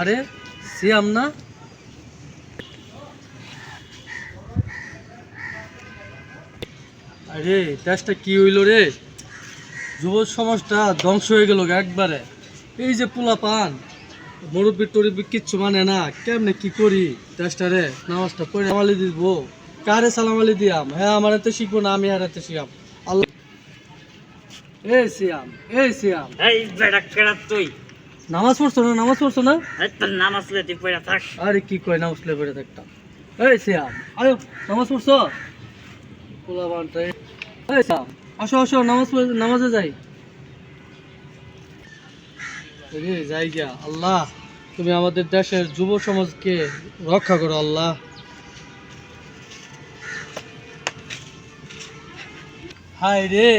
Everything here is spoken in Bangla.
আরে, সিয়াম না? আরে, দেশটা কি হইল রে? যুব সমাজটা ধ্বংস হয়ে গেল একবারে। এই যে পোলা পান, মুরব্বী টরব্বি কিচ্ছু মানে না। কেমনে কি করি? দেশটা রে, নামাজটা সালাম আলি দিব। কারে সালাম আলি দিয়াম? হ্যাঁ আমার হাতে শিখব না, আমি আর হাতে শিখাম। আল্লাহ এই সিয়াম এই সিয়াম। এই বেড়া কেড়া তুই? নামাজ পড়ছো না? নামাজ পড়ছো না? এই তোর নাম আসলে তুই পড়ে থাক। আরে কি কয় নামাজ পড়ে পড়ে থাকতাম। এই সিয়াম আরে নামাজ পড়ছো? এই। আসো আসো নামাজ নামাজে যাই। রে যাই গিয়া। আল্লাহ তুমি আমাদের দেশের যুব সমাজকে রক্ষা করো আল্লাহ। হায় রে।